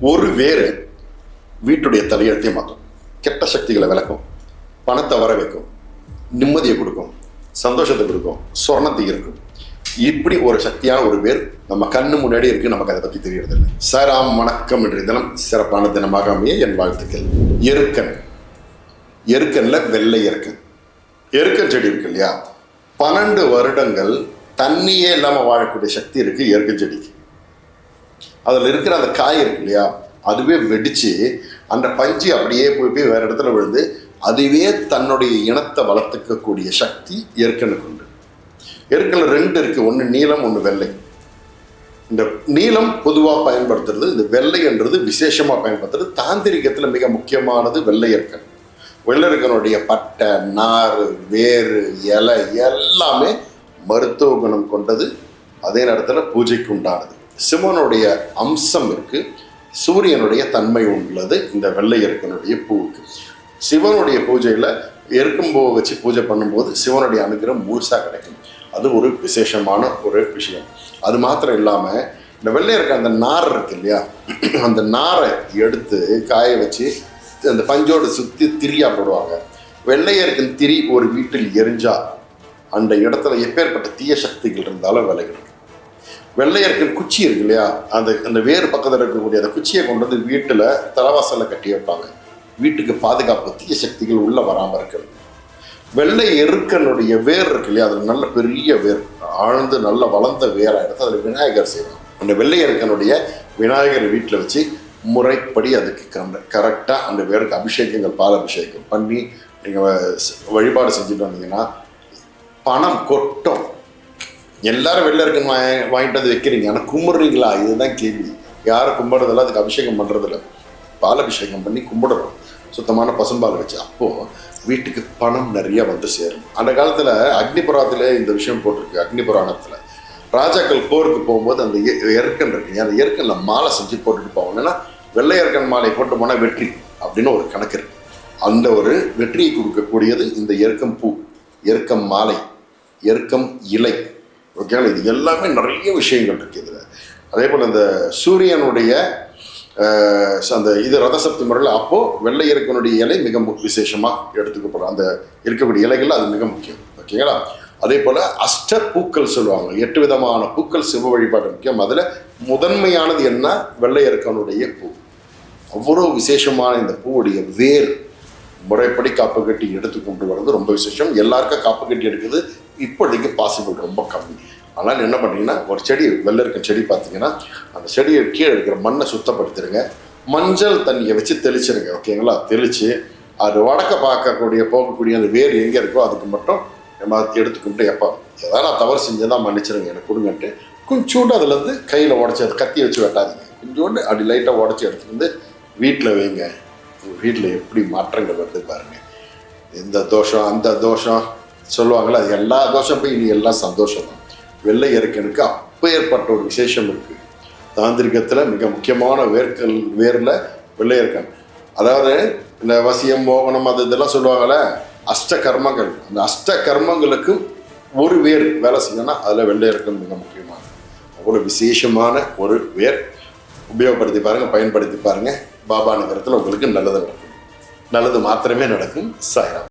ஒரு வேறு வீட்டுடைய தலையெழுத்தையும் மாற்றும். கெட்ட சக்திகளை விளக்கும். பணத்தை வர வைக்கும் நிம்மதியை கொடுக்கும். சந்தோஷத்தை கொடுக்கும். சொர்ணத்தை இருக்கும் இப்படி ஒரு சக்தியான ஒரு பேர் நம்ம கண்ணு முன்னாடி இருக்கு நமக்கு அதை பற்றி தெரியறதில்லை. சாராம் வணக்கம் என்ற தினம் சிறப்பான தினமாக அமைய என் வாழ்த்துக்கள். எருக்கன். எருக்கன்ல வெள்ளை எருக்கன். எருக்கன் செடி இருக்கு இல்லையா? பன்னெண்டு வருடங்கள் தண்ணியே இல்லாமல் வாழக்கூடிய சக்தி இருக்குது எருக்கன் செடிக்கு. அதில் இருக்கிற அந்த காய் இருக்கு இல்லையா அதுவே வெடித்து அந்த பஞ்சு அப்படியே போய் போய் வேறு இடத்துல விழுந்து அதுவே தன்னுடைய இனத்தை வளர்த்துக்கக்கூடிய சக்தி எருக்கனுக்கு உண்டு எருக்கனில் ரெண்டு இருக்கு ஒன்று நீளம் ஒன்று வெள்ளை. இந்த நீளம் பொதுவாக பயன்படுத்துறது இந்த வெள்ளைன்றது விசேஷமாக பயன்படுத்துறது தாந்திரிகத்தில் மிக முக்கியமானது வெள்ளை எருக்கன் பட்டை நார் வேறு இலை எல்லாமே மருத்துவ குணம் கொண்டது அதே நேரத்தில் பூஜைக்கு உண்டானது. சிவனுடைய அம்சம் இருக்கு. சூரியனுடைய தன்மை உள்ளது. இந்த வெள்ளையருக்கனுடைய பூவுக்கு. சிவனுடைய பூஜையில் எருக்கம்பூ வச்சு பூஜை பண்ணும்போது சிவனுடைய அனுகிரகம் முழுசாக கிடைக்கும். அது ஒரு விசேஷமான ஒரு விஷயம். அது மாத்திரம் இல்லாமல் இந்த வெள்ளையருக்கு அந்த நார் இருக்கு இல்லையா? அந்த நாரை எடுத்து காய வச்சு அந்த பஞ்சோடு சுற்றி திரியா போடுவாங்க. வெள்ளையருக்கின் திரி ஒரு வீட்டில் எரிஞ்சா அந்த இடத்துல எப்பேற்பட்ட தீய சக்திகள் இருந்தாலும் விலகிடும் வெள்ளையர்கள் குச்சி இருக்கு இல்லையா? அந்த அந்த வேறு பக்கத்தில் இருக்கக்கூடிய அந்த குச்சியை கொண்டு வந்து வீட்டில் தலைவாசலில் கட்டி வைப்பாங்க. வீட்டுக்கு பாதுகாப்பு தீய சக்திகள் உள்ளே வராமல் இருக்கிறது. வெள்ளை எருக்கனுடைய வேர் இருக்கு இல்லையா? அதில் நல்ல பெரிய வேர். ஆழ்ந்து நல்ல வளர்ந்த வேராக எடுத்து அதில் விநாயகர் செய்வாங்க. அந்த வெள்ளை எருக்கனுடைய விநாயகர் வீட்டில் வச்சு முறைப்படி அதுக்கு கரெக்டாக அந்த வேருக்கு அபிஷேகங்கள் பால் அபிஷேகம் பண்ணி நீங்கள் வழிபாடு செஞ்சுட்டு வந்தீங்கன்னா பணம் கொட்டும். எல்லாரும் வெளில இருக்குன்னு வாங்கிட்டு வந்து வைக்கிறீங்க. ஆனால் கும்பிட்றீங்களா? இதுதான் கேள்வி. யாரும் கும்பிட்றதில்ல அதுக்கு அபிஷேகம் பண்ணுறதில்ல பால் அபிஷேகம் பண்ணி கும்பிடுறோம். சுத்தமான பசும்பால் வச்சு. அப்போது வீட்டுக்கு பணம் நிறைய வந்து சேரும். அந்த காலத்தில் அக்னிபுராத்தில் இந்த விஷயம் போட்டிருக்கு அக்னி புராணத்தில். ராஜாக்கள் போருக்கு போகும்போது அந்த எ- எருக்கன் இருக்குங்க அந்த எருக்கனில் மாலை செஞ்சு போட்டுட்டு போவாங்க ஏன்னா வெள்ளை எருக்கன் மாலை போட்டு போனால் வெற்றி அப்படின்னு ஒரு கணக்கு இருக்கு. அந்த ஒரு வெற்றியை கொடுக்கக்கூடியது இந்த எருக்கம் பூ எருக்கம் மாலை எருக்கம் இலை. ஓகேங்களா இது எல்லாமே நிறைய விஷயங்கள் இருக்குது இதில். அதே போல் இந்த சூரியனுடைய அந்த இது ரதசப்தி முறையில் அப்போது வெள்ளை இருக்கனுடைய இலை மிக விசேஷமாக விசேஷமா அந்த இருக்கக்கூடிய இலைகள் அது மிக முக்கியம். ஓகேங்களா அதே போல் அஷ்ட பூக்கள் சொல்லுவாங்க. எட்டு விதமான பூக்கள் சிவ வழிபாடு முக்கியம். அதில் முதன்மையானது என்ன? வெள்ளையர்க்கனுடைய பூ. அவ்வளோ விசேஷமான இந்த பூவுடைய வேர். முறைப்படி காப்பு கட்டி எடுத்து கொண்டு வர்றது ரொம்ப விசேஷம். எல்லாருக்கும் காப்பு கட்டி எடுக்கிறது இப்போதைக்கு பாசிபிள் ரொம்ப கம்மி. ஆனால் என்ன பண்ணீங்கன்னா ஒரு செடி வெளில இருக்க செடி பார்த்தீங்கன்னா அந்த செடியை கீழே இருக்கிற மண்ணை சுத்தப்படுத்திடுங்க மஞ்சள் தண்ணியை வச்சு தெளிச்சிருங்க ஓகேங்களா? தெளித்து அது வடக்க பார்க்கக்கூடிய போகக்கூடிய அந்த வேர் எங்கே இருக்கோ அதுக்கு மட்டும் நம்ம எடுத்துக்கிட்டு எப்போ ஏதாவது நான் தவறு செஞ்சதான் மன்னிச்சிருங்க எனக்கு கொடுங்கன்ட்டு கொஞ்சோண்டு அதுலேருந்து கையில் உடச்சி அதை கத்தி வச்சு வெட்டாதீங்க. கொஞ்சோண்டு அப்படி லைட்டாக உடச்சி எடுத்துட்டு வந்து வீட்டில் வைங்க. வீட்டில் எப்படி மாற்றங்கள் வருது பாருங்க. இந்த தோஷம் அந்த தோஷம் சொல்லுவாங்களே அது எல்லா தோஷம் போய் இனி எல்லாம் சந்தோஷம் தான். வெள்ளை எருக்கனுக்கு அப்பேற்பட்ட ஒரு விசேஷம் இருக்கு. தாந்திரிகத்தில் மிக முக்கியமான வேர்க்கல் வேரில் வெள்ளை எருக்கன் அதாவது இந்த வசியம் மோகனம் அது இதெல்லாம் சொல்லுவாங்களே அஷ்ட கர்மங்கள். அந்த அஷ்ட கர்மங்களுக்கு ஒரு வேர் வேலை செய்யணும்னா அதில் வெள்ளை எருக்கன் மிக முக்கியமானது. அவ்வளோ விசேஷமான ஒரு வேர். உபயோகப்படுத்தி பாருங்க பயன்படுத்தி பாருங்க. பாபா நகரத்தில் உங்களுக்கு நல்லது நடக்கும். நல்லது மாத்திரமே நடக்கும். சாய்ராம்.